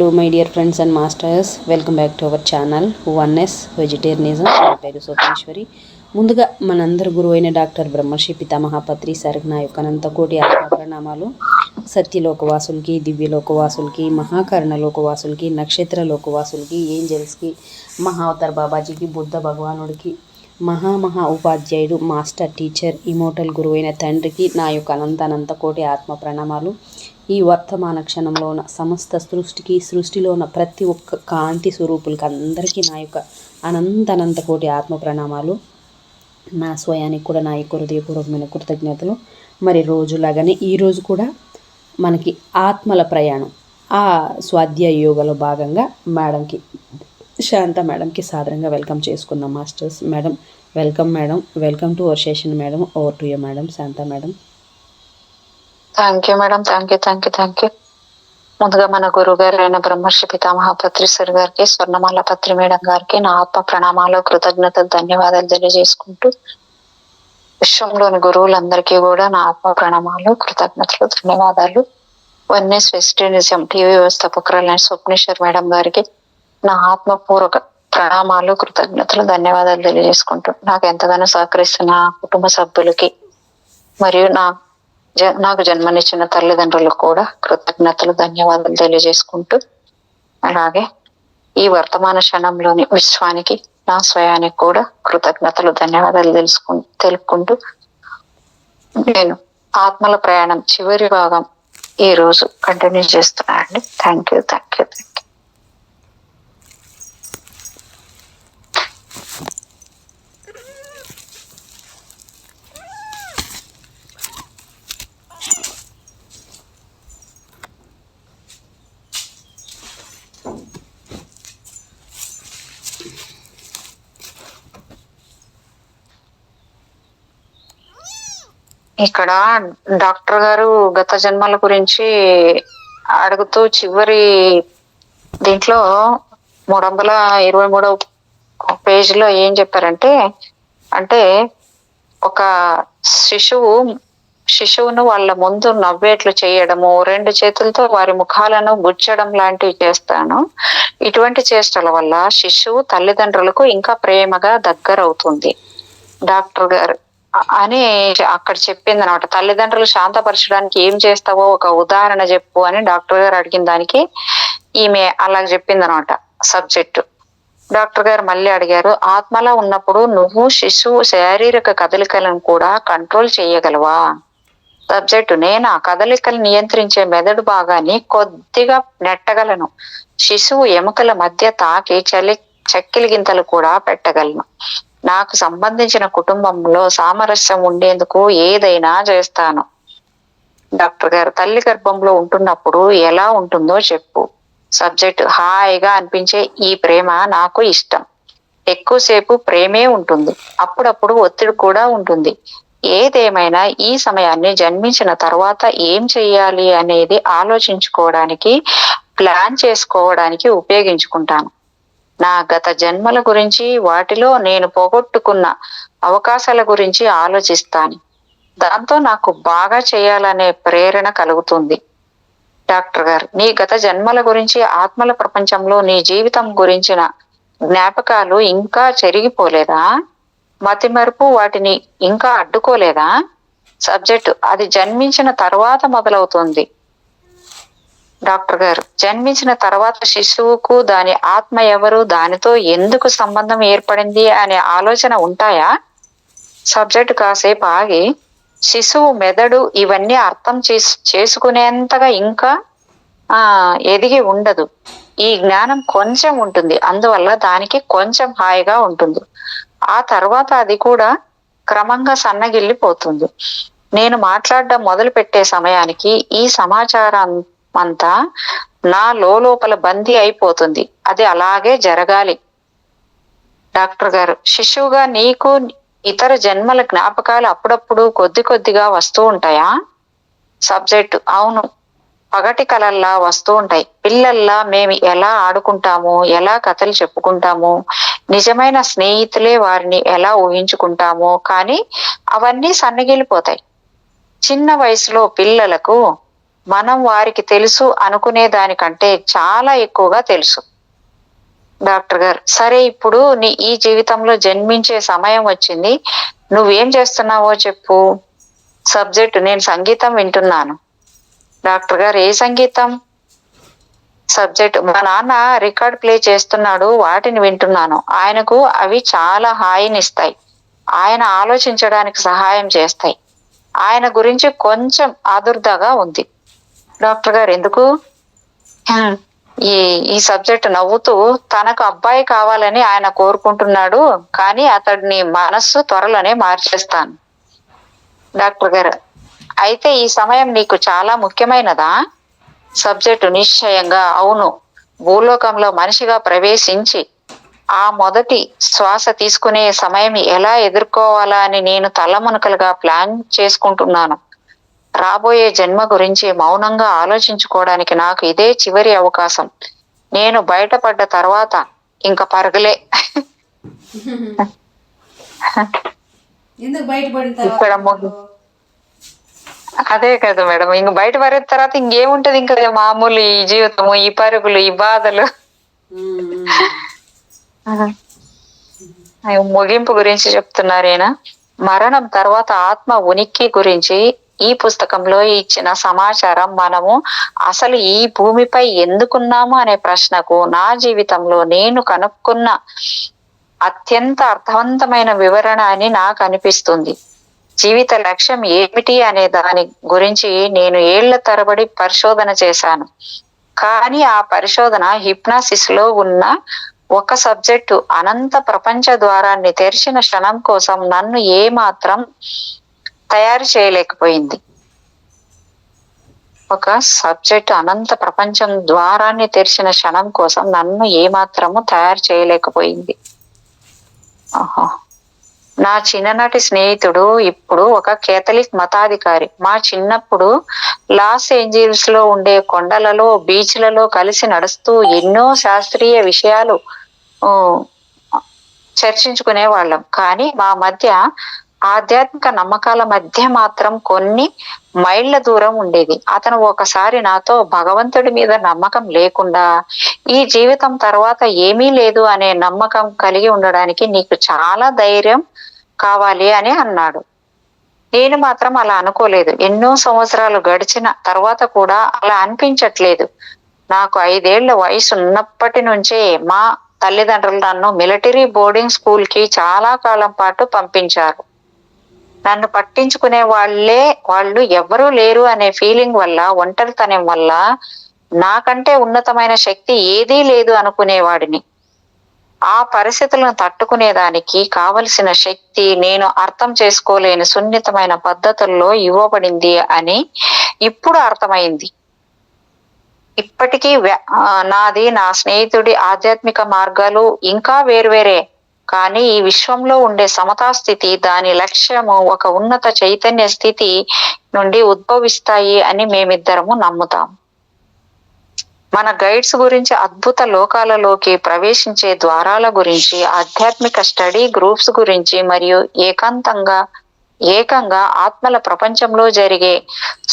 Hello my dear friends and masters. Welcome back to our channel. Oneness vegetarianism. నా పేరు సోపేశ్వరి. ముందుగా మనందరి గురువు అయిన డాక్టర్ బ్రహ్మర్షి పితామహాపత్రి సర్గ్ నా యొక్క అనంతకోటి ఆత్మ ప్రణామాలు. సత్యలోకవాసులకి దివ్యలోకవాసులకి మహాకరణ లోకవాసులకి నక్షత్ర లోకవాసులకి ఏంజల్స్కి మహావతార్ బాబాజీకి బుద్ధ భగవానుడికి మహామహా ఉపాధ్యాయుడు మాస్టర్ టీచర్ ఇమోటల్ గురువైన తండ్రికి నా యొక్క అనంత అనంత కోటి ఆత్మ ప్రణామాలు. ఈ వర్తమాన క్షణంలో ఉన్న సమస్త సృష్టికి సృష్టిలో ఉన్న ప్రతి ఒక్క కాంతి స్వరూపులకి అందరికీ నా యొక్క అనంత అనంత కోటి ఆత్మ ప్రణామాలు. నా స్వయానికి కూడా నా యొక్క హృదయపూర్వకమైన కృతజ్ఞతలు. మరి రోజులాగానే ఈరోజు కూడా మనకి ఆత్మల ప్రయాణం. ఆ స్వాధ్యాయ యోగలో భాగంగా మేడంకి శాంత మేడంకి సాధారణంగా వెల్కమ్ చేసుకుందాం masters. Madam welcome madam. Welcome to our session madam over to you madam Shanta madam. Thank you madam thank you thank you thank you ముందుగా మన గురువు గారు అయిన బ్రహ్మర్షి పితామహాపత్రి సార్ గారికి స్వర్ణమాల పత్రి మేడం గారికి నా ఆత్మ ప్రణామాలు కృతజ్ఞతలు ధన్యవాదాలు తెలియజేసుకుంటూ విశ్వంలోని గురువులందరికీ కూడా నా ఆత్మ ప్రణామాలు కృతజ్ఞతలు ధన్యవాదాలు. వన్నెస్ వెస్టర్నిజం టీవీ వ్యవస్థాపకురాలైన స్వప్నేశ్వర్ మేడం గారికి నా ఆత్మపూర్వక ప్రణామాలు కృతజ్ఞతలు ధన్యవాదాలు తెలియజేసుకుంటూ నాకు ఎంతగానో సహకరిస్తున్న కుటుంబ సభ్యులకి మరియు నా నాకు జన్మనిచ్చిన తల్లిదండ్రులకు కూడా కృతజ్ఞతలు ధన్యవాదాలు తెలియజేసుకుంటూ అలాగే ఈ వర్తమాన క్షణంలోని విశ్వానికి నా స్వయానికి కూడా కృతజ్ఞతలు ధన్యవాదాలు తెలుసుకు తెలుపుకుంటూ నేను ఆత్మల ప్రయాణం చివరి భాగం ఈ రోజు కంటిన్యూ చేస్తున్నా అండి thank you thank you thank you ఇక్కడ డాక్టర్ గారు గత జన్మల గురించి అడుగుతూ చివరి దీంట్లో మూడు వందల ఇరవై మూడవ పేజీలో ఏం చెప్పారంటే అంటే ఒక శిశువు శిశువును వాళ్ళ ముందు నవ్వేట్లు చేయడము రెండు చేతులతో వారి ముఖాలను గుచ్చడం లాంటివి చేస్తాను. ఇటువంటి చేష్టల వల్ల శిశువు తల్లిదండ్రులకు ఇంకా ప్రేమగా దగ్గరవుతుంది. డాక్టర్ గారు అని అక్కడ చెప్పింది అనమాట తల్లిదండ్రులు శాంతపరచడానికి ఏం చేస్తావో ఒక ఉదాహరణ చెప్పు అని డాక్టర్ గారు అడిగిన దానికి ఈమె అలా చెప్పింది అనమాట సబ్జెక్టు. డాక్టర్ గారు మళ్ళీ అడిగారు ఆత్మలా ఉన్నప్పుడు నువ్వు శిశువు శారీరక కదలికలను కూడా కంట్రోల్ చేయగలవా? సబ్జెక్టు నేను? ఆ కదలికలు నియంత్రించే మెదడు భాగాన్ని కొద్దిగా నెట్టగలను. శిశువు ఎముకల మధ్య తాకి చలి చక్కిలి గింతలు కూడా పెట్టగలను. నాకు సంబంధించిన కుటుంబంలో సామరస్యం ఉండేందుకు ఏదైనా చేస్తాను. డాక్టర్ గారు తల్లి గర్భంలో ఉంటున్నప్పుడు ఎలా ఉంటుందో చెప్పు. సబ్జెక్ట్ హాయిగా అనిపించే ఈ ప్రేమ నాకు ఇష్టం. ఎక్కువసేపు ప్రేమే ఉంటుంది. అప్పుడప్పుడు ఒత్తిడి కూడా ఉంటుంది. ఏదేమైనా ఈ సమయాన్ని జన్మించిన తర్వాత ఏం చెయ్యాలి అనేది ఆలోచించుకోవడానికి ప్లాన్ చేసుకోవడానికి ఉపయోగించుకుంటాను. నా గత జన్మల గురించి వాటిలో నేను పోగొట్టుకున్న అవకాశాల గురించి ఆలోచిస్తాను. దాంతో నాకు బాగా చేయాలనే ప్రేరణ కలుగుతుంది. డాక్టర్ గారు నీ గత జన్మల గురించి ఆత్మల ప్రపంచంలో నీ జీవితం గురించిన జ్ఞాపకాలు ఇంకా చెరిగిపోలేదా? మతిమరుపు వాటిని ఇంకా అడ్డుకోలేదా? సబ్జెక్టు అది జన్మించిన తర్వాత మొదలవుతుంది. డాక్టర్ గారు జన్మించిన తర్వాత శిశువుకు దాని ఆత్మ ఎవరు దానితో ఎందుకు సంబంధం ఏర్పడింది అనే ఆలోచన ఉంటాయా? సబ్జెక్టు కాసేపు ఆగి శిశువు మెదడు ఇవన్నీ అర్థం చేసు చేసుకునేంతగా ఇంకా ఆ ఎదిగి ఉండదు. ఈ జ్ఞానం కొంచెం ఉంటుంది అందువల్ల దానికి కొంచెం హాయిగా ఉంటుంది. ఆ తర్వాత అది కూడా క్రమంగా సన్నగిల్లిపోతుంది. నేను మాట్లాడడం మొదలు పెట్టే సమయానికి ఈ సమాచారం అంతా నా లోపల బందీ అయిపోతుంది. అది అలాగే జరగాలి. డాక్టర్ గారు శిశువుగా నీకు ఇతర జన్మల జ్ఞాపకాలు అప్పుడప్పుడు కొద్ది కొద్దిగా వస్తూ ఉంటాయా? సబ్జెక్ట్ అవును. పగటి కలల్లా వస్తూ ఉంటాయి. పిల్లల్లా మేము ఎలా ఆడుకుంటాము? ఎలా కథలు చెప్పుకుంటాము? నిజమైన స్నేహితులే వారిని ఎలా ఊహించుకుంటామో? కానీ అవన్నీ సన్నగిలిపోతాయి. చిన్న వయసులో పిల్లలకు మనం వారికి తెలుసు అనుకునే దానికంటే చాలా ఎక్కువగా తెలుసు. డాక్టర్ గారు సరే ఇప్పుడు నీ ఈ జీవితంలో జన్మించే సమయం వచ్చింది నువ్వేం చేస్తున్నావో చెప్పు. సబ్జెక్ట్ నేను సంగీతం వింటున్నాను. డాక్టర్ గారు ఏ సంగీతం? సబ్జెక్ట్ మా నాన్న రికార్డ్ ప్లే చేస్తున్నాడు వాటిని వింటున్నాను. ఆయనకు అవి చాలా హాయినిస్తాయి. ఆయన ఆలోచించడానికి సహాయం చేస్తాయి. ఆయన గురించి కొంచెం ఆదుర్దాగా ఉంది. డాక్టర్ గారు ఎందుకు? "హ్మ్, ఈ ఈ సబ్జెక్ట్ నవ్వుతూ తనకు అబ్బాయి కావాలని ఆయన కోరుకుంటున్నాడు కానీ అతడిని మనస్సు త్వరలోనే మార్చేస్తాను. డాక్టర్ గారు అయితే ఈ సమయం నీకు చాలా ముఖ్యమైనదా? సబ్జెక్టు నిశ్చయంగా అవును. భూలోకంలో మనిషిగా ప్రవేశించి ఆ మొదటి శ్వాస తీసుకునే సమయం ఎలా ఎదుర్కోవాలా అని నేను తలమునకలుగా ప్లాన్ చేసుకుంటున్నాను. రాబోయే జన్మ గురించి మౌనంగా ఆలోచించుకోవడానికి నాకు ఇదే చివరి అవకాశం. నేను బయటపడ్డ తర్వాత ఇంకా పరగలే. ఇక్కడ. అదే కదా మేడం ఇంక బయట పడిన తర్వాత ఇంకేముంటది ఇంకా మామూలు ఈ జీవితము ఈ పరుగులు ఈ బాధలు. ముగింపు గురించి చెప్తున్నారేనా మరణం తర్వాత ఆత్మ ఉనికి గురించి ఈ పుస్తకంలో ఇచ్చిన సమాచారం మనము అసలు ఈ భూమిపై ఎందుకున్నాము అనే ప్రశ్నకు నా జీవితంలో నేను కనుక్కున్న అత్యంత అర్థవంతమైన వివరణ అని నాకు అనిపిస్తుంది. జీవిత లక్ష్యం ఏమిటి అనే దాని గురించి నేను ఏళ్ళ తరబడి పరిశోధన చేశాను. కానీ ఆ పరిశోధన హిప్నాసిస్లో ఉన్న ఒక సబ్జెక్టు అనంత ప్రపంచ ద్వారాన్ని తెరిచిన క్షణం కోసం నన్ను ఏమాత్రం తయారు చేయలేకపోయింది. ఒక సబ్జెక్ట్ అనంత ప్రపంచం ద్వారాన్ని తెరిచిన క్షణం కోసం నన్ను ఏమాత్రము తయారు చేయలేకపోయింది. ఆహా. నా చిన్ననాటి స్నేహితుడు ఇప్పుడు ఒక కేథలిక్ మతాధికారి. మా చిన్నప్పుడు లాస్ ఏంజల్స్లో ఉండే కొండలలో బీచ్లలో కలిసి నడుస్తూ ఎన్నో శాస్త్రీయ విషయాలు చర్చించుకునే వాళ్ళం కానీ మా మధ్య ఆధ్యాత్మిక నమ్మకాల మధ్య మాత్రం కొన్ని మైళ్ళ దూరం ఉండేది. అతను ఒకసారి నాతో భగవంతుడి మీద నమ్మకం లేకుండా ఈ జీవితం తర్వాత ఏమీ లేదు అనే నమ్మకం కలిగి ఉండడానికి నీకు చాలా ధైర్యం కావాలి అని అన్నాడు. నేను మాత్రం అలా అనుకోలేదు. ఎన్నో సంవత్సరాలు గడిచిన తర్వాత కూడా అలా అనిపించట్లేదు. నాకు ఐదేళ్ళ వయసు ఉన్నప్పటి నుంచే మా తల్లిదండ్రులు నన్ను మిలిటరీ బోర్డింగ్ స్కూల్కి చాలా కాలం పాటు పంపించారు. నన్ను పట్టించుకునే వాళ్ళే వాళ్ళు ఎవ్వరూ లేరు అనే ఫీలింగ్ వల్ల ఒంటరితనం వల్ల నాకంటే ఉన్నతమైన శక్తి ఏదీ లేదు అనుకునేవాడిని. ఆ పరిస్థితులను తట్టుకునేదానికి కావలసిన శక్తి నేను అర్థం చేసుకోలేని సున్నితమైన పద్ధతుల్లో ఇవ్వబడింది అని ఇప్పుడు అర్థమైంది. ఇప్పటికీ నాది నా స్నేహితుడి ఆధ్యాత్మిక మార్గాలు ఇంకా వేరువేరే కానీ ఈ విశ్వంలో ఉండే సమతా స్థితి దాని లక్ష్యము ఒక ఉన్నత చైతన్య స్థితి నుండి ఉద్భవిస్తాయి అని మేమిద్దరము నమ్ముతాం. మన గైడ్స్ గురించి అద్భుత లోకాలలోకి ప్రవేశించే ద్వారాల గురించి ఆధ్యాత్మిక స్టడీ గ్రూప్స్ గురించి మరియు ఏకాంతంగా ఏకంగా ఆత్మల ప్రపంచంలో జరిగే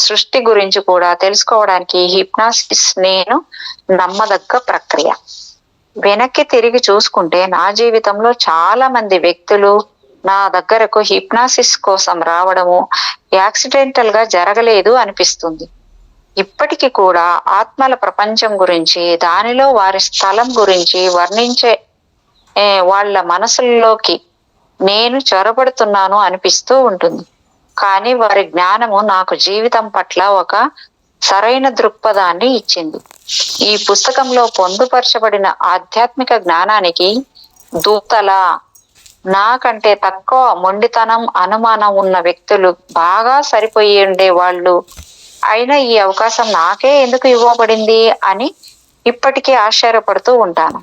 సృష్టి గురించి కూడా తెలుసుకోవడానికి హిప్నాసిస్ నేను నమ్మదగ్గ ప్రక్రియ. వెనక్కి తిరిగి చూసుకుంటే నా జీవితంలో చాలా మంది వ్యక్తులు నా దగ్గరకు హిప్నాసిస్ కోసం రావడము యాక్సిడెంటల్గా జరగలేదు అనిపిస్తుంది. ఇప్పటికీ కూడా ఆత్మల ప్రపంచం గురించి దానిలో వారి స్థలం గురించి వర్ణించే వాళ్ళ మనసుల్లోకి నేను చొరబడుతున్నాను అనిపిస్తూ ఉంటుంది. కానీ వారి జ్ఞానము నాకు జీవితం పట్ల ఒక సరైన దృక్పథాన్ని ఇచ్చింది. ఈ పుస్తకంలో పొందుపరచబడిన ఆధ్యాత్మిక జ్ఞానానికి దూతల నాకంటే తక్కువ మొండితనం అనుమానం ఉన్న వ్యక్తులు బాగా సరిపోయి ఉండే వాళ్ళు అయినా ఈ అవకాశం నాకే ఎందుకు ఇవ్వబడింది అని ఇప్పటికీ ఆశ్చర్యపడుతూ ఉంటాను.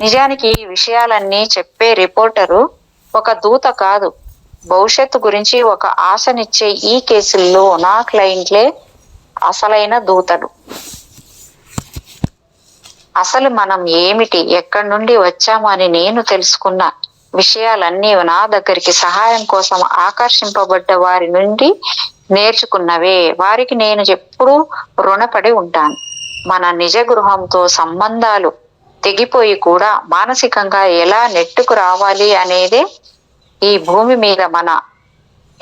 నిజానికి ఈ విషయాలన్నీ చెప్పే రిపోర్టరు ఒక దూత కాదు. భవిష్యత్తు గురించి ఒక ఆశనిచ్చే ఈ కేసుల్లో నా క్లయింట్లే అసలైన దూతలు. అసలు మనం ఏమిటి ఎక్కడి నుండి వచ్చామని నేను తెలుసుకున్న విషయాలన్నీ నా దగ్గరికి సహాయం కోసం ఆకర్షింపబడ్డ వారి నుండి నేర్చుకున్నవే. వారికి నేను ఎప్పుడూ రుణపడి ఉంటాను. మన నిజ గృహంతో సంబంధాలు తెగిపోయి కూడా మానసికంగా ఎలా నెట్టుకు రావాలి అనేదే ఈ భూమి మీద మన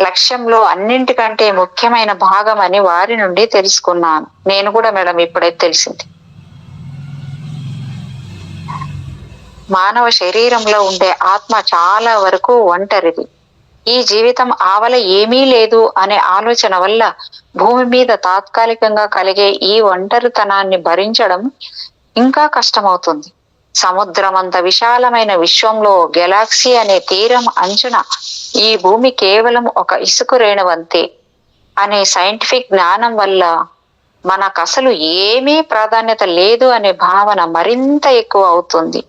లక్ష్యంలో అన్నింటికంటే ముఖ్యమైన భాగం అని వారి నుండి తెలుసుకున్నాను. నేను కూడా మేడం ఇప్పుడైతే తెలిసింది. మానవ శరీరంలో ఉండే ఆత్మ చాలా వరకు ఒంటరిది. ఈ జీవితం ఆవల ఏమీ లేదు అనే ఆలోచన వల్ల భూమి మీద తాత్కాలికంగా కలిగే ఈ ఒంటరితనాన్ని భరించడం ఇంకా కష్టమవుతుంది. సముద్రమంత విశాలమైన విశ్వంలో గెలాక్సీ అనే తీరం అంచున ఈ భూమి కేవలం ఒక ఇసుక రేణువంతే అనే సైంటిఫిక్ జ్ఞానం వల్ల మనకు అసలు ఏమీ ప్రాధాన్యత లేదు అనే భావన మరింత ఎక్కువ అవుతుంది.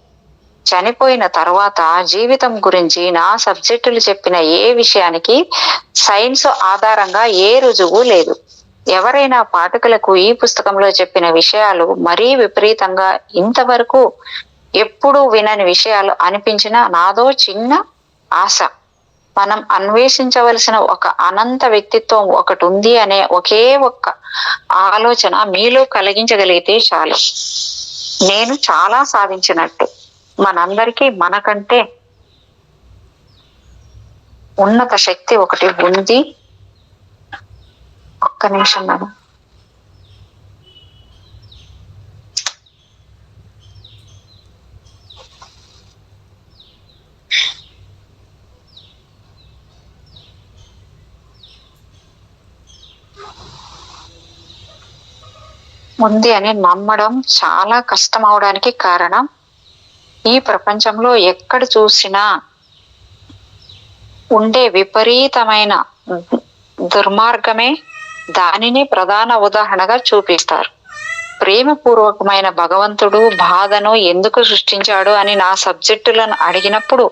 చనిపోయిన తర్వాత జీవితం గురించి నా సబ్జెక్టులు చెప్పిన ఏ విషయానికి సైన్స్ ఆధారంగా ఏ రుజువు లేదు. ఎవరైనా పాఠకులకు ఈ పుస్తకంలో చెప్పిన విషయాలు మరీ విపరీతంగా ఇంతవరకు ఎప్పుడూ వినని విషయాలు అనిపించిన నాదో చిన్న ఆశ. మనం అన్వేషించవలసిన ఒక అనంత వ్యక్తిత్వం ఒకటి ఉంది అనే ఒకే ఒక్క ఆలోచన మీలో కలిగించగలిగితే చాలు. నేను చాలా సాధించినట్టు. మనందరికీ మనకంటే ఉన్నత శక్తి ఒకటి ఉంది. ఒక్క నిమిషం మేడం. ఉంది అని నమ్మడం చాలా కష్టం అవడానికి కారణం. ఈ ప్రపంచంలో ఎక్కడ చూసినా ఉండే విపరీతమైన దుర్మార్గమే దానిని ప్రధాన ఉదాహరణగా చూపిస్తారు. ప్రేమపూర్వకమైన భగవంతుడు బాధను ఎందుకు సృష్టించాడు అని నా సబ్జెక్టులను అడిగినప్పుడు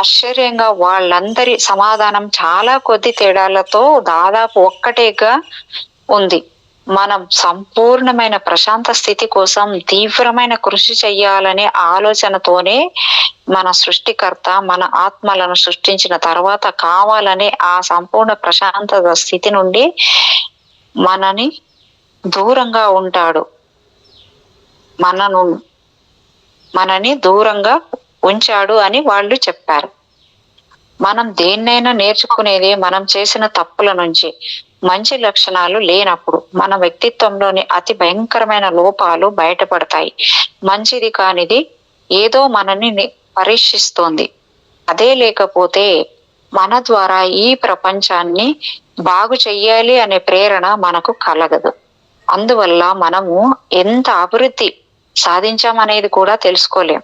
ఆశ్చర్యంగా వాళ్ళందరి సమాధానం చాలా కొద్ది తేడాలతో దాదాపు ఒక్కటేగా ఉంది. మనం సంపూర్ణమైన ప్రశాంత స్థితి కోసం తీవ్రమైన కృషి చెయ్యాలనే ఆలోచనతోనే మన సృష్టికర్త మన ఆత్మలను సృష్టించిన తర్వాత కావాలనే ఆ సంపూర్ణ ప్రశాంతత స్థితి నుండి మనని దూరంగా ఉంటాడు. మనను మనని దూరంగా ఉంచాడు అని వాళ్ళు చెప్పారు. మనం దేన్నైనా నేర్చుకునేది మనం చేసిన తప్పుల నుంచి. మంచి లక్షణాలు లేనప్పుడు మన వ్యక్తిత్వంలోని అతి భయంకరమైన లోపాలు బయటపడతాయి. మంచిది కానిది ఏదో మనని పరీక్షిస్తోంది. అదే లేకపోతే మన ద్వారా ఈ ప్రపంచాన్ని బాగు చెయ్యాలి అనే ప్రేరణ మనకు కలగదు. అందువల్ల మనము ఎంత అభివృద్ధి సాధించామనేది కూడా తెలుసుకోలేం.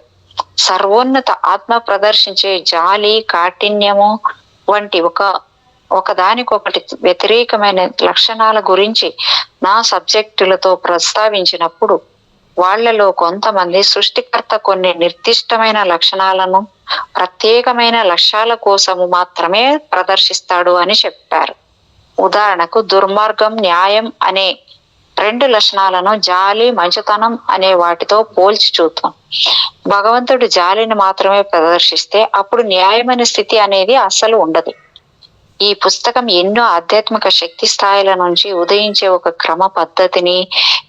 సర్వోన్నత ఆత్మ ప్రదర్శించే జాలి కాఠిన్యము వంటి ఒక ఒకదానికొకటి వ్యతిరేకమైన లక్షణాల గురించి నా సబ్జెక్టులతో ప్రస్తావించినప్పుడు వాళ్ళలో కొంతమంది సృష్టికర్త కొన్ని నిర్దిష్టమైన లక్షణాలను ప్రత్యేకమైన లక్ష్యాల కోసము మాత్రమే ప్రదర్శిస్తాడు అని చెప్పారు. ఉదాహరణకు దుర్మార్గం న్యాయం అనే రెండు లక్షణాలను జాలి మంచితనం అనే వాటితో పోల్చి చూద్దాం. భగవంతుడు జాలిని మాత్రమే ప్రదర్శిస్తే అప్పుడు న్యాయమైన స్థితి అనేది అస్సలు ఉండదు. ఈ పుస్తకం ఎన్నో ఆధ్యాత్మిక శక్తి స్థాయిల నుంచి ఉదయించే ఒక క్రమ పద్ధతిని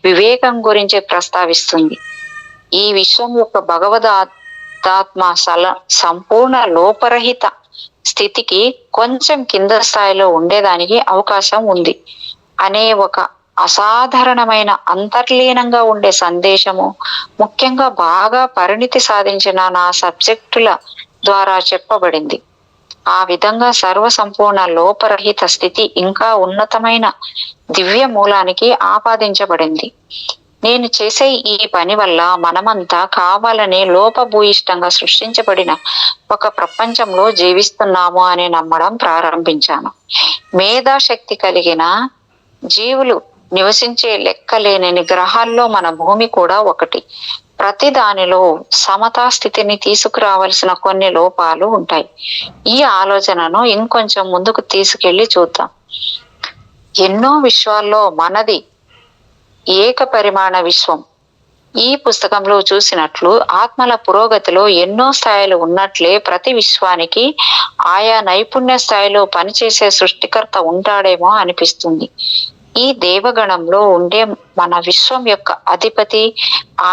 వివేకం గురించి ప్రస్తావిస్తుంది. ఈ విశ్వం యొక్క భగవదాత్మ సల సంపూర్ణ లోపరహిత స్థితికి కొంచెం కింద స్థాయిలో ఉండేదానికి అవకాశం ఉంది. అనే ఒక అసాధారణమైన అంతర్లీనంగా ఉండే సందేశము ముఖ్యంగా బాగా పరిణితి సాధించిన నా సబ్జెక్టుల ద్వారా చెప్పబడింది. ఆ విధంగా సర్వసంపూర్ణ లోపరహిత స్థితి ఇంకా ఉన్నతమైన దివ్య మూలానికి ఆపాదించబడింది. నేను చేసే ఈ పని వల్ల మనమంతా కావాలని లోపభూయిష్టంగా సృష్టించబడిన ఒక ప్రపంచంలో జీవిస్తున్నాము అని నమ్మడం ప్రారంభించాను. మేధాశక్తి కలిగిన జీవులు నివసించే లెక్కలేని గ్రహాల్లో మన భూమి కూడా ఒకటి. ప్రతి దానిలో సమతా స్థితిని తీసుకురావాల్సిన కొన్ని లోపాలు ఉంటాయి. ఈ ఆలోచనను ఇంకొంచెం ముందుకు తీసుకెళ్ళి చూద్దాం. ఎన్నో విశ్వాల్లో మనది ఏక పరిమాణ విశ్వం. ఈ పుస్తకంలో చూసినట్లు ఆత్మల పురోగతిలో ఎన్నో స్థాయిలు ఉన్నట్లే ప్రతి విశ్వానికి ఆయా నైపుణ్య స్థాయిలో పనిచేసే సృష్టికర్త ఉంటాడేమో అనిపిస్తుంది. ఈ దేవగణంలో ఉండే మన విశ్వం యొక్క అధిపతి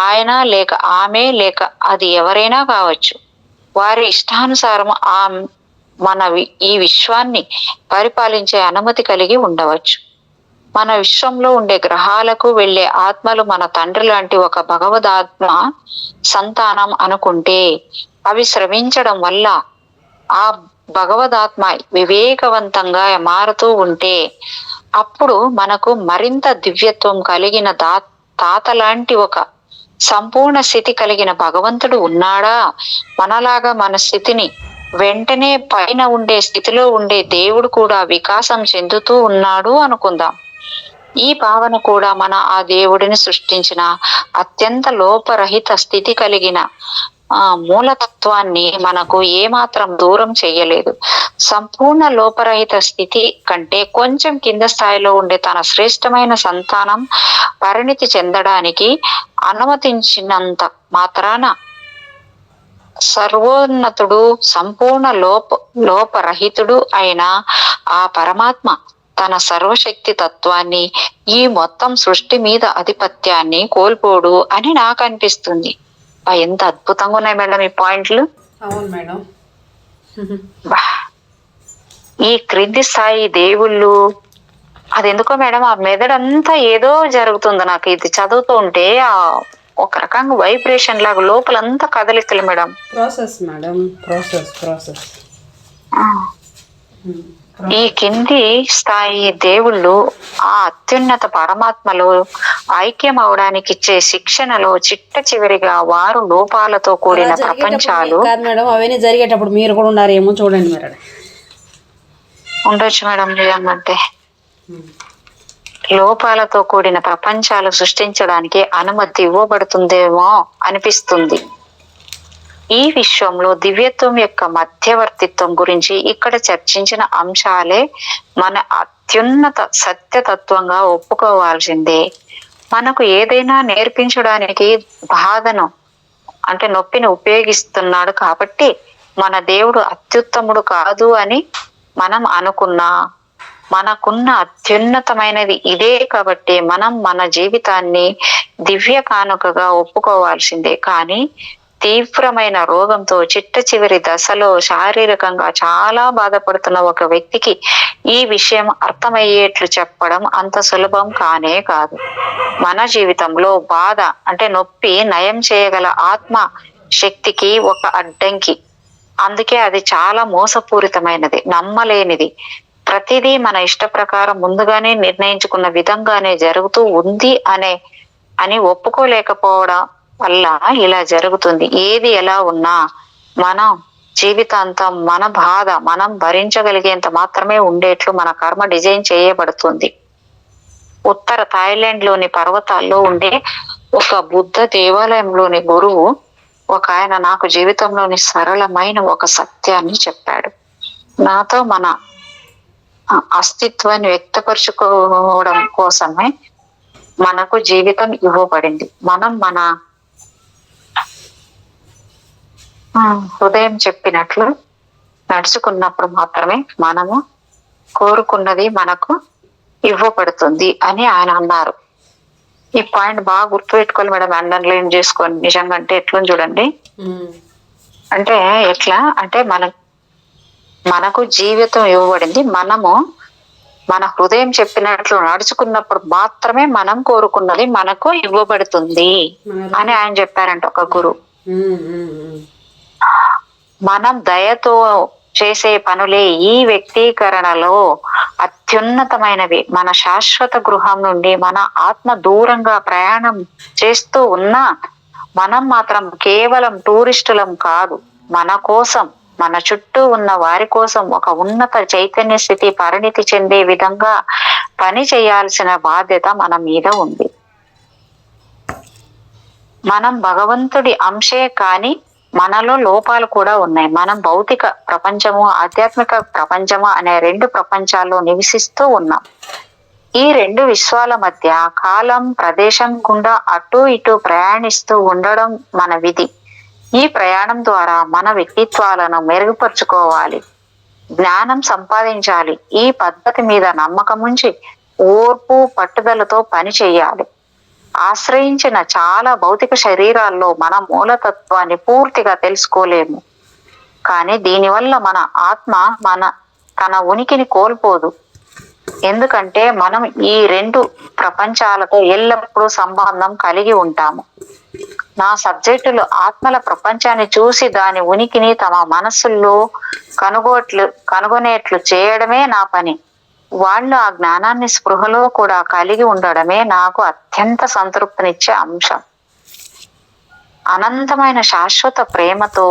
ఆయన లేక ఆమె లేక అది ఎవరైనా కావచ్చు. వారి ఇష్టానుసారం ఆ మన ఈ విశ్వాన్ని పరిపాలించే అనుమతి కలిగి ఉండవచ్చు. మన విశ్వంలో ఉండే గ్రహాలకు వెళ్ళే ఆత్మలు మన తండ్రి లాంటి ఒక భగవదాత్మ సంతానం అనుకుంటే అవి శ్రమించడం వల్ల ఆ భగవదాత్మ వివేకవంతంగా మారుతూ ఉంటే అప్పుడు మనకు మరింత దివ్యత్వం కలిగిన దా తాత లాంటి ఒక సంపూర్ణ స్థితి కలిగిన భగవంతుడు ఉన్నాడా? మనలాగా మన స్థితిని వెంటనే పైన ఉండే స్థితిలో ఉండే దేవుడు కూడా వికాసం చెందుతూ ఉన్నాడు అనుకుందాం. ఈ భావన కూడా మన ఆ దేవుడిని సృష్టించిన అత్యంత లోపరహిత స్థితి కలిగిన ఆ మూలతత్వాన్ని మనకు ఏమాత్రం దూరం చేయలేదు సంపూర్ణ లోపరహిత స్థితి కంటే కొంచెం కింద స్థాయిలో ఉండే తన శ్రేష్టమైన సంతానం పరిణితి చెందడానికి అనుమతించినంత మాత్రాన సర్వోన్నతుడు సంపూర్ణ లోప లోపరహితుడు అయిన ఆ పరమాత్మ తన సర్వశక్తి తత్వాన్ని ఈ మొత్తం సృష్టి మీద ఆధిపత్యాన్ని కోల్పోడు అని నాకు అనిపిస్తుంది బా, ఎంత అద్భుతంగా ఉన్నాయి మేడం ఈ పాయింట్లు. అవును మేడం. ఈ క్రింది స్థాయి దేవుళ్ళు అది ఎందుకో మేడం ఆ మెదడంతా ఏదో జరుగుతుంది నాకు ఇది చదువుతూ ఉంటే ఆ ఒక రకంగా వైబ్రేషన్ లాగా లోపలంతా కదలికలు madam. Process madam process process. ఈ కింది స్థాయి దేవుళ్ళు ఆ అత్యున్నత పరమాత్మలో ఐక్యం అవడానికి ఇచ్చే శిక్షణలో చిట్ట చివరిగా వారు లోపాలతో కూడిన ప్రపంచాలు. కాదు మేడం అవన్నీ జరిగేటప్పుడు మీరు కూడా ఉన్నారేమో చూడండి మీరు ఉండొచ్చు మేడం నిజమంటే లోపాలతో కూడిన ప్రపంచాలు సృష్టించడానికి అనుమతి ఇవ్వబడుతుందేమో అనిపిస్తుంది. ఈ విశ్వంలో దివ్యత్వం యొక్క మధ్యవర్తిత్వం గురించి ఇక్కడ చర్చించిన అంశాలే మన అత్యున్నత సత్యతత్వంగా ఒప్పుకోవాల్సిందే. మనకు ఏదైనా నేర్పించడానికి బాధను అంటే నొప్పిని ఉపయోగిస్తున్నాడు కాబట్టి మన దేవుడు అత్యుత్తముడు కాదు అని మనం అనుకున్నా మనకున్న అత్యున్నతమైనది ఇదే కాబట్టి మనం మన జీవితాన్ని దివ్య కానుకగా ఒప్పుకోవాల్సిందే. కానీ తీవ్రమైన రోగంతో చిట్ట చివరి దశలో శారీరకంగా చాలా బాధపడుతున్న ఒక వ్యక్తికి ఈ విషయం అర్థమయ్యేట్లు చెప్పడం అంత సులభం కానే కాదు. మన జీవితంలో బాధ అంటే నొప్పి నయం చేయగల ఆత్మ శక్తికి ఒక అడ్డంకి. అందుకే అది చాలా మోసపూరితమైనది నమ్మలేనిది. ప్రతిదీ మన ఇష్ట ప్రకారం ముందుగానే నిర్ణయించుకున్న విధంగానే జరుగుతూ ఉంది అనే అని ఒప్పుకోలేకపోవడం వల్ల ఇలా జరుగుతుంది. ఏది ఎలా ఉన్నా మనం జీవితాంతం మన బాధ మనం భరించగలిగేంత మాత్రమే ఉండేట్లు మన కర్మ డిజైన్ చేయబడుతుంది. ఉత్తర థాయిలాండ్లోని పర్వతాల్లో ఉండే ఒక బుద్ధ దేవాలయంలోని గురువు ఒక ఆయన నాకు జీవితంలోని సరళమైన ఒక సత్యాన్ని చెప్పాడు. నాతో మన అస్తిత్వాన్ని వ్యక్తపరుచుకోవడం కోసమే మనకు జీవితం ఇవ్వబడింది. మనం మన హృదయం చెప్పినట్లు నడుచుకున్నప్పుడు మాత్రమే మనము కోరుకున్నది మనకు ఇవ్వబడుతుంది అని ఆయన అన్నారు. ఈ పాయింట్ బాగా గుర్తుపెట్టుకోవాలి మేడం అండర్లైన్ చేసుకొని. నిజంగా అంటే ఎట్లా చూడండి అంటే ఎట్లా? అంటే మన మనకు జీవితం ఇవ్వబడింది. మనము మన హృదయం చెప్పినట్లు నడుచుకున్నప్పుడు మాత్రమే మనం కోరుకున్నది మనకు ఇవ్వబడుతుంది అని ఆయన చెప్పారంట ఒక గురువు. మనం దయతో చేసే పనులే ఈ వ్యక్తీకరణలో అత్యున్నతమైనవి. మన శాశ్వత గృహం నుండి మన ఆత్మ దూరంగా ప్రయాణం చేస్తూ ఉన్నా మనం మాత్రం కేవలం టూరిస్టులం కాదు. మన కోసం మన చుట్టూ ఉన్న వారి కోసం ఒక ఉన్నత చైతన్య స్థితి పరిణితి చెందే విధంగా పని చేయాల్సిన బాధ్యత మన మీద ఉంది. మనం భగవంతుడి అంశే కానీ మనలో లోపాలు కూడా ఉన్నాయి. మనం భౌతిక ప్రపంచము ఆధ్యాత్మిక ప్రపంచము అనే రెండు ప్రపంచాల్లో నివసిస్తూ ఉన్నాం. ఈ రెండు విశ్వాల మధ్య కాలం ప్రదేశం గుండా అటు ఇటు ప్రయాణిస్తూ ఉండడం మన విధి. ఈ ప్రయాణం ద్వారా మన వ్యక్తిత్వాలను మెరుగుపరుచుకోవాలి. జ్ఞానం సంపాదించాలి. ఈ పద్ధతి మీద నమ్మకం ఉంచి ఓర్పు పట్టుదలతో పని చేయాలి. ఆశ్రయించిన చాలా భౌతిక శరీరాల్లో మన మూలతత్వాన్ని పూర్తిగా తెలుసుకోలేము. కానీ దీనివల్ల మన ఆత్మ మన తన ఉనికిని కోల్పోదు. ఎందుకంటే మనం ఈ రెండు ప్రపంచాలతో ఎల్లప్పుడూ సంబంధం కలిగి ఉంటాము. నా సబ్జెక్టులు ఆత్మల ప్రపంచాన్ని చూసి దాని ఉనికిని తమ మనస్సుల్లో కనుగోట్లు కనుగొనేట్లు చేయడమే నా పని. వాళ్ళు ఆ జ్ఞానాన్ని స్పృహలో కూడా కలిగి ఉండడమే నాకు అత్యంత సంతృప్తినిచ్చే అంశం. అనంతమైన శాశ్వత ప్రేమతో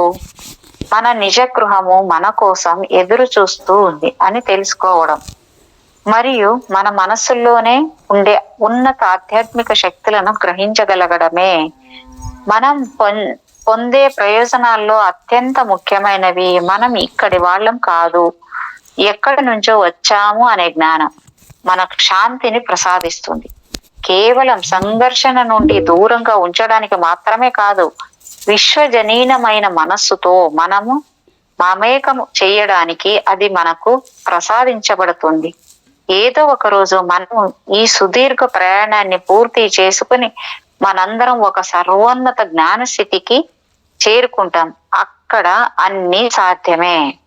మన నిజ గృహము మన కోసం ఎదురు చూస్తూ ఉంది అని తెలుసుకోవడం. మరియు మన మనస్సుల్లోనే ఉండే ఉన్నత ఆధ్యాత్మిక శక్తులను గ్రహించగలగడమే. మనం పొం పొందే ప్రయోజనాల్లో అత్యంత ముఖ్యమైనవి మనం ఇక్కడి వాళ్ళం కాదు. ఎక్కడి నుంచో వచ్చాము అనే జ్ఞానం మనకు శాంతిని ప్రసాదిస్తుంది. కేవలం సంఘర్షణ నుండి దూరంగా ఉంచడానికి మాత్రమే కాదు విశ్వజనీనమైన మనస్సుతో మనము మమేకము చేయడానికి అది మనకు ప్రసాదించబడుతుంది. ఏదో ఒక రోజు మనము ఈ సుదీర్ఘ ప్రయాణాన్ని పూర్తి చేసుకుని మనందరం ఒక సర్వోన్నత జ్ఞాన స్థితికి చేరుకుంటాం. అక్కడ అన్ని సాధ్యమే.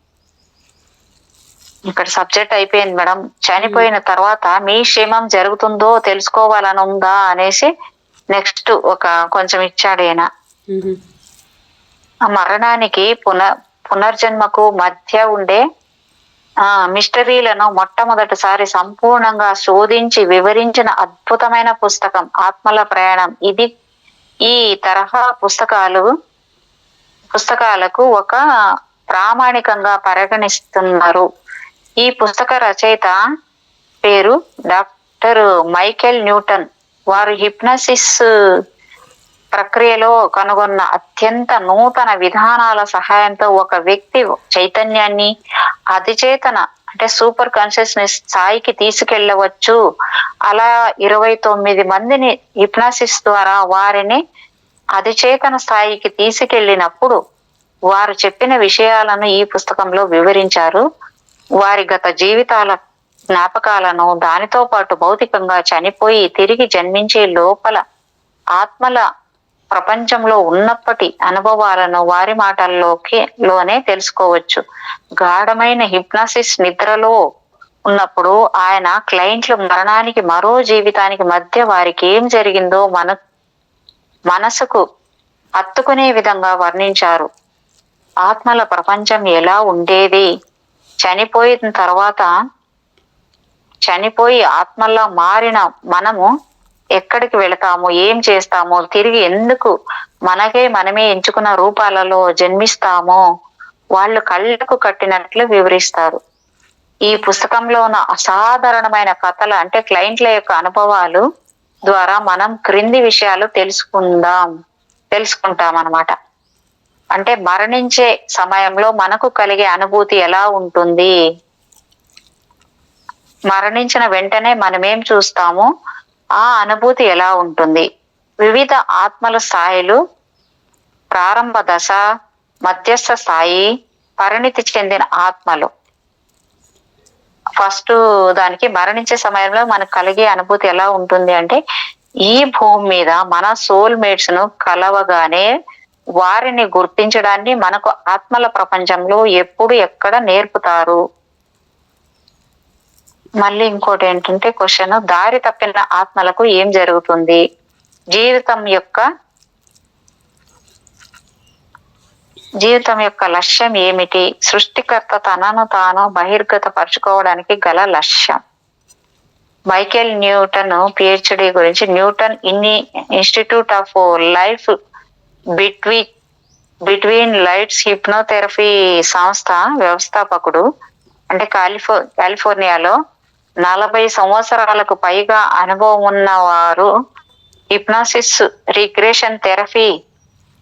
ఇక్కడ సబ్జెక్ట్ అయిపోయింది మేడం. చనిపోయిన తర్వాత మీ క్షేమం జరుగుతుందో తెలుసుకోవాలని ఉందా అనేసి నెక్స్ట్ ఒక కొంచెం ఇచ్చాడు ఈయన. ఆ మరణానికి పున పునర్జన్మకు మధ్య ఉండే ఆ మిస్టరీలను మొట్టమొదటిసారి సంపూర్ణంగా శోధించి వివరించిన అద్భుతమైన పుస్తకం ఆత్మల ప్రయాణం. ఇది ఈ తరహా పుస్తకాలు పుస్తకాలకు ఒక ప్రామాణికంగా పరిగణిస్తున్నారు. ఈ పుస్తక రచయిత పేరు డాక్టర్ మైకేల్ న్యూటన్. వారు హిప్నసిస్ ప్రక్రియలో కనుగొన్న అత్యంత నూతన విధానాల సహాయంతో ఒక వ్యక్తి చైతన్యాన్ని అతిచేతన అంటే సూపర్ కాన్షియస్నెస్ స్థాయికి తీసుకెళ్ళవచ్చు. అలా ఇరవై తొమ్మిది మందిని హిప్నాసిస్ ద్వారా వారిని అధిచేతన స్థాయికి తీసుకెళ్ళినప్పుడు వారు చెప్పిన విషయాలను ఈ పుస్తకంలో వివరించారు. వారి గత జీవితాల జ్ఞాపకాలను దానితో పాటు భౌతికంగా చనిపోయి తిరిగి జన్మించే లోపల ఆత్మల ప్రపంచంలో ఉన్నప్పటి అనుభవాలను వారి మాటల్లోకి లోనే తెలుసుకోవచ్చు. గాఢమైన హిప్నాసిస్ నిద్రలో ఉన్నప్పుడు ఆయన క్లయింట్ల మరణానికి మరో జీవితానికి మధ్య వారికి ఏం జరిగిందో మన మనసుకు హత్తుకునే విధంగా వర్ణించారు. ఆత్మల ప్రపంచం ఎలా ఉండేది? చనిపోయిన తర్వాత చనిపోయి ఆత్మలా మారిన మనము ఎక్కడికి వెళతాము? ఏం చేస్తాము? తిరిగి ఎందుకు మనకే మనమే ఎంచుకున్న రూపాలలో జన్మిస్తామో? వాళ్ళు కళ్ళకు కట్టినట్లు వివరిస్తారు. ఈ పుస్తకంలో ఉన్న అసాధారణమైన కథలు అంటే క్లయింట్ల యొక్క అనుభవాలు ద్వారా మనం క్రింది విషయాలు తెలుసుకుందాం తెలుసుకుంటాం అన్నమాట అంటే మరణించే సమయంలో మనకు కలిగే అనుభూతి ఎలా ఉంటుంది? మరణించిన వెంటనే మనమేం చూస్తాము? ఆ అనుభూతి ఎలా ఉంటుంది? వివిధ ఆత్మల స్థాయిలు ప్రారంభ దశ మధ్యస్థ స్థాయి పరిణితి చెందిన ఆత్మలు. ఫస్ట్ దానికి మరణించే సమయంలో మనకు కలిగే అనుభూతి ఎలా ఉంటుంది అంటే ఈ భూమి మీద మన సోల్ మేట్స్ను కలవగానే వారిని గుర్తించడాన్ని మనకు ఆత్మల ప్రపంచంలో ఎప్పుడు ఎక్కడ నేర్పుతారు? మళ్ళీ ఇంకోటి ఏంటంటే క్వశ్చన్ దారి తప్పిన ఆత్మలకు ఏం జరుగుతుంది? జీవితం యొక్క జీవితం యొక్క లక్ష్యం ఏమిటి? సృష్టికర్త తనను తాను బహిర్గత పరుచుకోవడానికి గల లక్ష్యం. మైకేల్ న్యూటన్ పిహెచ్డి గురించి న్యూటన్ ఇన్ని institute of life between between lights hypnotherapy సంస్థ వ్యవస్థాపకుడు అంటే కాలిఫో కాలిఫోర్నియాలో నలభై సంవత్సరాలకు పైగా అనుభవం ఉన్నవారు హిప్నాసిస్ రిక్రియేషన్ థెరపీ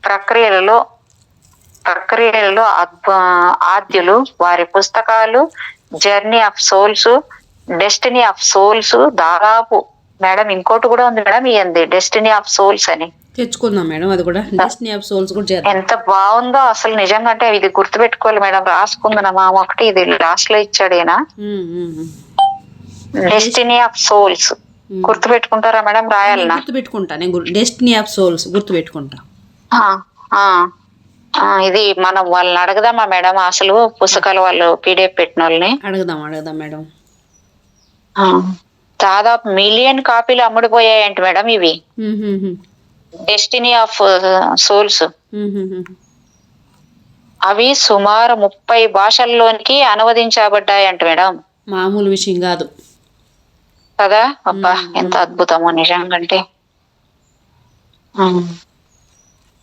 ప్రక్రియలలో ప్రక్రియలలో ఆద్యులు. వారి పుస్తకాలు journey of souls destiny of souls దాదాపు మేడం ఇంకోటి కూడా ఉంది మేడం ఇయంది డెస్టినీ ఆఫ్ సోల్స్ అని. తెచ్చుకుందాం మేడం అది కూడా. డెస్టినీ ఆఫ్ సోల్స్ కూడా చేద్దాం. ఎంత బాగుందో అసలు నిజంగా అంటే ఇది గుర్తుపెట్టుకోవాలి మేడం. రాసుకుంది మామ ఒకటి ఇది లాస్ట్లో ఇచ్చాడు ఈయన. Um, um, um. Destiny of souls um. గుర్తు పెట్టుకుంటారా మేడం? నేను రాయాలనా? గుర్తు పెట్టుకుంటా నేను డెస్టినీ ఆఫ్ సోల్స్ గుర్తు పెట్టుకుంటా ఆ, ఆ, ఆ, ఇది మనం వాళ్ళని అడగదామా మేడం? అసలు పుస్తకాలు వాళ్ళు పీడిఎఫ్ పెట్టిన వాళ్ళని. అడుగుదాం అడుగుదాం మేడం. దాదాపు మిలియన్ కాపీలు అమ్ముడుపోయాయంట మేడం ఇవి. Destiny of souls. అవి సుమారు ముప్పై భాషల్లోనికి అనువదించబడ్డాయంట మేడం. మామూలు విషయం కాదు. కదా? అబ్బా ఎంత అద్భుతమో నిజంగా అంటే ఆ.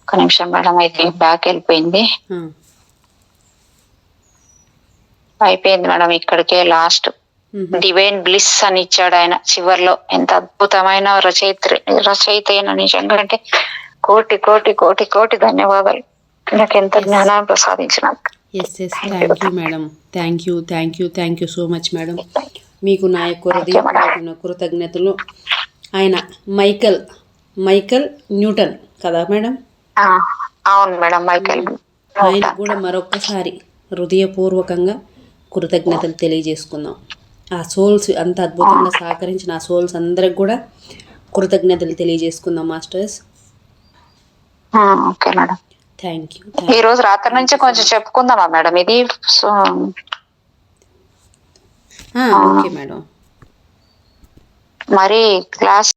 ఒక నిమిషం మేడం అయితే బ్యాక్ వెళ్ళిపోయింది. అయిపోయింది మేడం ఇక్కడికే లాస్ట్. డివైన్ బ్లిస్ అని ఇచ్చాడు ఆయన చివర్లో. ఎంత అద్భుతమైన రచయిత రచయిత అయిన నిజంగా అంటే కోటి కోటి కోటి కోటి ధన్యవాదాలు. నాకు ఎంత జ్ఞానాన్ని ప్రసాదించినందుకు yes yes thank you madam thank you thank you thank you so much madam మీకు నా యొక్క హృదయపూర్వకమైన కృతజ్ఞతలు. ఆయన మైకల్ మైకల్ న్యూటన్ కదా మేడం అవును మేడం మైకేల్ ఆయన కూడా మరొక్కసారి హృదయపూర్వకంగా కృతజ్ఞతలు తెలియజేసుకుందాం. ఆ సోల్స్ అంత అద్భుతంగా సహకరించిన ఆ సోల్స్ అందరికి కూడా కృతజ్ఞతలు తెలియజేసుకుందాం masters. Okay madam. Thank you ఈ రోజు రాత్రి నుంచి కొంచెం చెప్పుకుందామా మేడం? ఇది ఓకే మేడం. మరి క్లాస్